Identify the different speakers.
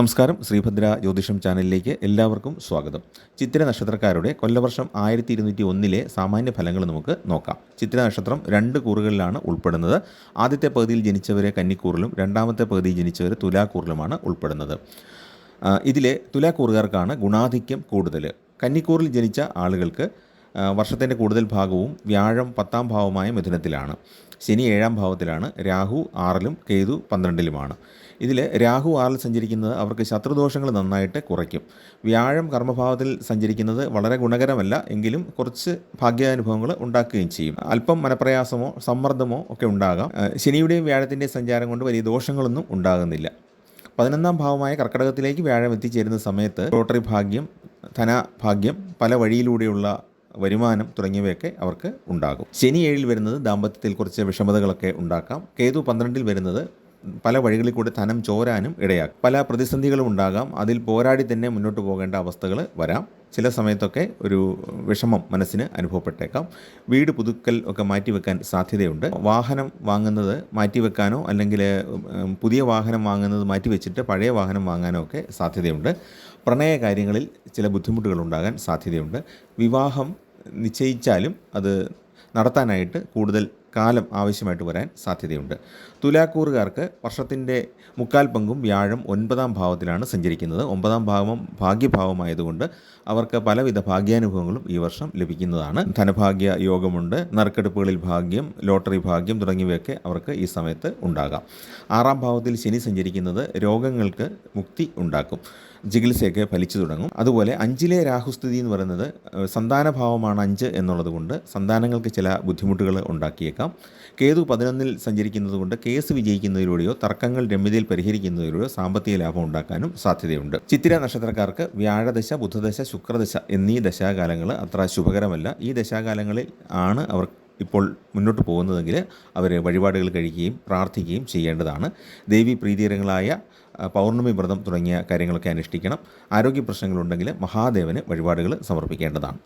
Speaker 1: നമസ്കാരം. ശ്രീഭദ്ര ജ്യോതിഷം ചാനലിലേക്ക് എല്ലാവർക്കും സ്വാഗതം. ചിത്തിര നക്ഷത്രക്കാരുടെ കൊല്ലവർഷം ആയിരത്തി ഇരുന്നൂറ്റി ഒന്നിലെ സാമാന്യ ഫലങ്ങൾ നമുക്ക് നോക്കാം. ചിത്തിര നക്ഷത്രം രണ്ട് കൂറുകളിലാണ് ഉൾപ്പെടുന്നത്. ആദ്യത്തെ പകുതിയിൽ ജനിച്ചവരെ കന്നിക്കൂറിലും രണ്ടാമത്തെ പകുതിയിൽ ജനിച്ചവർ തുലാക്കൂറിലുമാണ് ഉൾപ്പെടുന്നത്. ഇതിലെ തുലാക്കൂറുകാർക്കാണ് ഗുണാധിക്യം കൂടുതൽ കന്നിക്കൂറിൽ ജനിച്ച ആളുകൾക്ക് വർഷത്തിന്റെ കൂടുതൽ ഭാഗവും വ്യാഴം പത്താം ഭാവമായ മിഥുനത്തിലാണ്. ശനി ഏഴാം ഭാവത്തിലാണ്. രാഹു ആറിലും കേതു പന്ത്രണ്ടിലുമാണ്. ഇതിൽ രാഹു ആറിൽ സഞ്ചരിക്കുന്നത് അവർക്ക് ശത്രുദോഷങ്ങൾ നന്നായിട്ട് കുറയ്ക്കും. വ്യാഴം കർമ്മഭാവത്തിൽ സഞ്ചരിക്കുന്നത് വളരെ ഗുണകരമല്ല എങ്കിലും കുറച്ച് ഭാഗ്യാനുഭവങ്ങൾ ഉണ്ടാക്കുകയും ചെയ്യും. അല്പം മനപ്രയാസമോ സമ്മർദ്ദമോ ഒക്കെ ഉണ്ടാകാം. ശനിയുടെയും വ്യാഴത്തിന്റെയും സഞ്ചാരം കൊണ്ട് വലിയ ദോഷങ്ങളൊന്നും ഉണ്ടാകുന്നില്ല. പതിനൊന്നാം ഭാവമായ കർക്കടകത്തിലേക്ക് വ്യാഴം എത്തിച്ചേരുന്ന സമയത്ത് ലോട്ടറി ഭാഗ്യം ധനഭാഗ്യം പല വഴിയിലൂടെയുള്ള വരുമാനം തുടങ്ങിയവയൊക്കെ അവർക്ക് ഉണ്ടാകും. ശനി ഏഴിൽ വരുന്നത് ദാമ്പത്യത്തിൽ കുറച്ച് വിഷമതകളൊക്കെ ഉണ്ടാക്കാം. കേതു പന്ത്രണ്ടിൽ വരുന്നത് പല വഴികളിൽ കൂടി ധനം ചോരാനും ഇടയാക്കും. പല പ്രതിസന്ധികളും ഉണ്ടാകാം. അതിൽ പോരാടി തന്നെ മുന്നോട്ട് പോകേണ്ട അവസ്ഥകൾ വരാം. ചില സമയത്തൊക്കെ ഒരു വിഷമം മനസ്സിന് അനുഭവപ്പെട്ടേക്കാം. വീട് പുതുക്കൽ ഒക്കെ മാറ്റിവെക്കാൻ സാധ്യതയുണ്ട്. വാഹനം വാങ്ങുന്നത് മാറ്റിവെക്കാനോ അല്ലെങ്കിൽ പുതിയ വാഹനം വാങ്ങുന്നത് മാറ്റിവെച്ചിട്ട് പഴയ വാഹനം വാങ്ങാനോ ഒക്കെ സാധ്യതയുണ്ട്. പ്രണയ കാര്യങ്ങളിൽ ചില ബുദ്ധിമുട്ടുകൾ ഉണ്ടാകാൻ സാധ്യതയുണ്ട്. വിവാഹം നിശ്ചയിച്ചാലും അത് നടത്താനായിട്ട് കൂടുതൽ കാലം ആവശ്യമായിട്ട് വരാൻ സാധ്യതയുണ്ട്. തുലാക്കൂറുകാർക്ക് വർഷത്തിന്റെ മുക്കാൽ പങ്കും വ്യാഴം ഒൻപതാം ഭാവത്തിലാണ് സഞ്ചരിക്കുന്നത്. ഒമ്പതാം ഭാവം ഭാഗ്യഭാവമായതുകൊണ്ട് അവർക്ക് പലവിധ ഭാഗ്യാനുഭവങ്ങളും ഈ വർഷം ലഭിക്കുന്നതാണ്. ധനഭാഗ്യ യോഗമുണ്ട്. നറുക്കെടുപ്പുകളിൽ ഭാഗ്യം ലോട്ടറി ഭാഗ്യം തുടങ്ങിയവയൊക്കെ അവർക്ക് ഈ സമയത്ത് ഉണ്ടാകാം. ആറാം ഭാവത്തിൽ ശനി സഞ്ചരിക്കുന്നത് രോഗങ്ങൾക്ക് മുക്തി ഉണ്ടാക്കും. ചികിത്സയൊക്കെ ഫലിച്ചു തുടങ്ങും. അതുപോലെ അഞ്ചിലെ രാഹുസ്ഥിതി എന്ന് പറയുന്നത് സന്താനഭാവമാണ് അഞ്ച് എന്നുള്ളത് കൊണ്ട് സന്താനങ്ങൾക്ക് ചില ബുദ്ധിമുട്ടുകൾ ഉണ്ടാക്കിയേക്കാം. കേതു പതിനൊന്നിൽ സഞ്ചരിക്കുന്നത് കൊണ്ട് കേസ് വിജയിക്കുന്നതിലൂടെയോ തർക്കങ്ങൾ രമ്യതയിൽ പരിഹരിക്കുന്നതിലൂടെയോ സാമ്പത്തിക ലാഭം ഉണ്ടാക്കാനും സാധ്യതയുണ്ട്. ചിത്തിര നക്ഷത്രക്കാർക്ക് വ്യാഴദശ ബുധദശ ശുക്രദശ എന്നീ ദശാകാലങ്ങൾ അത്ര ശുഭകരമല്ല. ഈ ദശാകാലങ്ങളിൽ ആണ് അവർ ഇപ്പോൾ മുന്നോട്ട് പോകുന്നതെങ്കിൽ അവർ വഴിപാടുകൾ കഴിക്കുകയും പ്രാർത്ഥിക്കുകയും ചെയ്യേണ്ടതാണ്. ദേവി പ്രീതികരങ്ങളായ പൗർണമി വ്രതം തുടങ്ങിയ കാര്യങ്ങളൊക്കെ അനുഷ്ഠിക്കണം. ആരോഗ്യ പ്രശ്നങ്ങളുണ്ടെങ്കിൽ മഹാദേവന് വഴിപാടുകൾ സമർപ്പിക്കേണ്ടതാണ്.